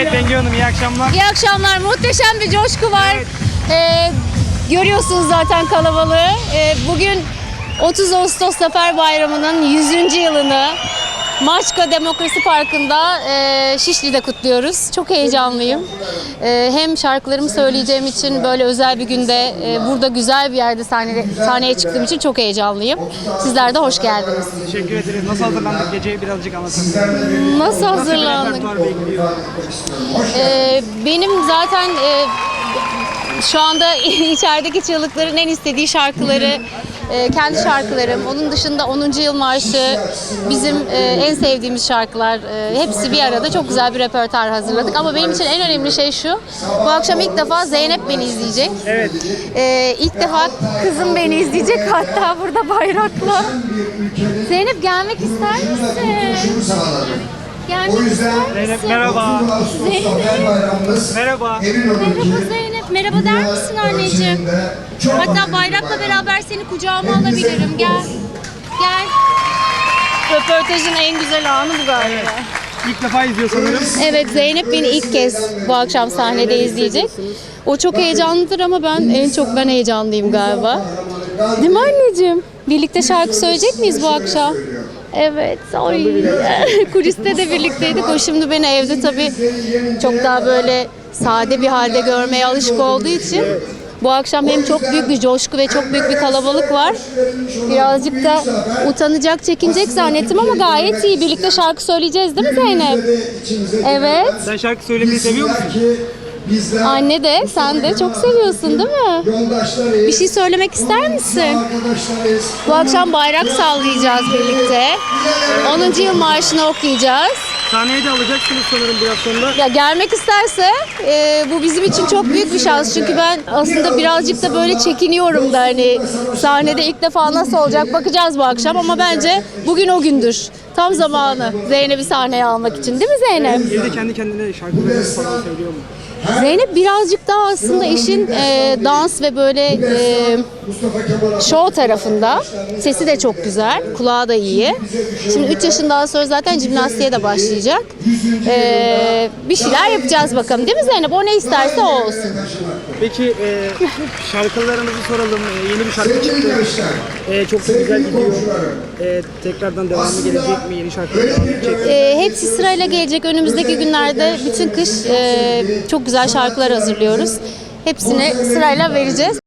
Evet Bengi Hanım iyi akşamlar. İyi akşamlar. Muhteşem bir coşku var. Ee, görüyorsunuz zaten kalabalığı. Ee, bugün 30 Ağustos Zafer Bayramı'nın 100. yılını Maçka Demokrasi Parkı'nda e, Şişli'de kutluyoruz. Çok heyecanlıyım. E, hem şarkılarımı söyleyeceğim için böyle özel bir günde e, burada güzel bir yerde sahne, sahneye çıktığım için çok heyecanlıyım. Sizler de hoş geldiniz. Teşekkür ederiz. Nasıl hazırlandık geceye birazcık anlatın. Nasıl hazırlandık? Ee, benim zaten e, şu anda içerideki çığlıkların en istediği şarkıları e, kendi şarkılarım. Onun dışında 10. Yıl Marşı bizim e, en sevdiğimiz şarkılar. E, hepsi bir arada çok güzel bir repertuar hazırladık. Ama benim için en önemli şey şu. Bu akşam ilk defa Zeynep beni izleyecek. Evet. E, ilk defa kızım beni izleyecek hatta burada bayrakla. Zeynep gelmek ister misin? Gelmek ister misin? Zeynep merhaba. Zeynep. Merhaba. Merhaba Zeynep. Merhaba der misin anneciğim? Hatta bayrakla beraber seni kucağıma alabilirim. Gel. Gel. Röportajın en güzel anı bu galiba. İlk defa izliyor sanırım. Evet Zeynep beni ilk kez bu akşam sahnede izleyecek. O çok heyecanlıdır ama ben en çok ben heyecanlıyım galiba. Değil mi anneciğim? Birlikte şarkı söyleyecek miyiz bu akşam? Evet. Ay. Kuliste de birlikteydik. O şimdi beni evde tabii çok daha böyle sade bir halde görmeye alışık olduğu için bu akşam hem çok büyük bir coşku ve çok büyük bir kalabalık var. Birazcık da utanacak, çekinecek zannettim ama gayet iyi. Birlikte şarkı söyleyeceğiz değil mi Zeynep? Evet. Sen şarkı söylemeyi seviyor musun? Anne de sen de çok seviyorsun değil mi? Bir şey söylemek ister misin? Bu akşam bayrak sallayacağız birlikte. 10. yıl marşını okuyacağız. Sahneye de alacaksınız sanırım biraz sonra. Ya gelmek isterse e, bu bizim için çok büyük bir şans. Çünkü ben aslında birazcık da böyle çekiniyorum da hani sahnede ilk defa nasıl olacak bakacağız bu akşam ama bence bugün o gündür. Tam zamanı Zeynep'i sahneye almak için değil mi Zeynep? Evde kendi kendine şarkılarını falan söylüyor mu? Zeynep birazcık daha aslında işin e, dans ve böyle e, show tarafında. Sesi de çok güzel, kulağı da iyi. Şimdi 3 yaşından sonra zaten jimnastiğe de başlayacak. E, bir şeyler yapacağız bakalım değil mi Zeynep? O ne isterse o olsun. Peki e, şarkılarınızı soralım. E, yeni bir şarkı çıktı. E, çok da güzel gidiyor. E, tekrardan devamı gelecek mi? Yeni şarkılar devam edecek mi? E, hepsi sırayla gelecek. Önümüzdeki günlerde bütün kış e, çok güzel şarkılar hazırlıyoruz. Hepsini sırayla vereceğiz.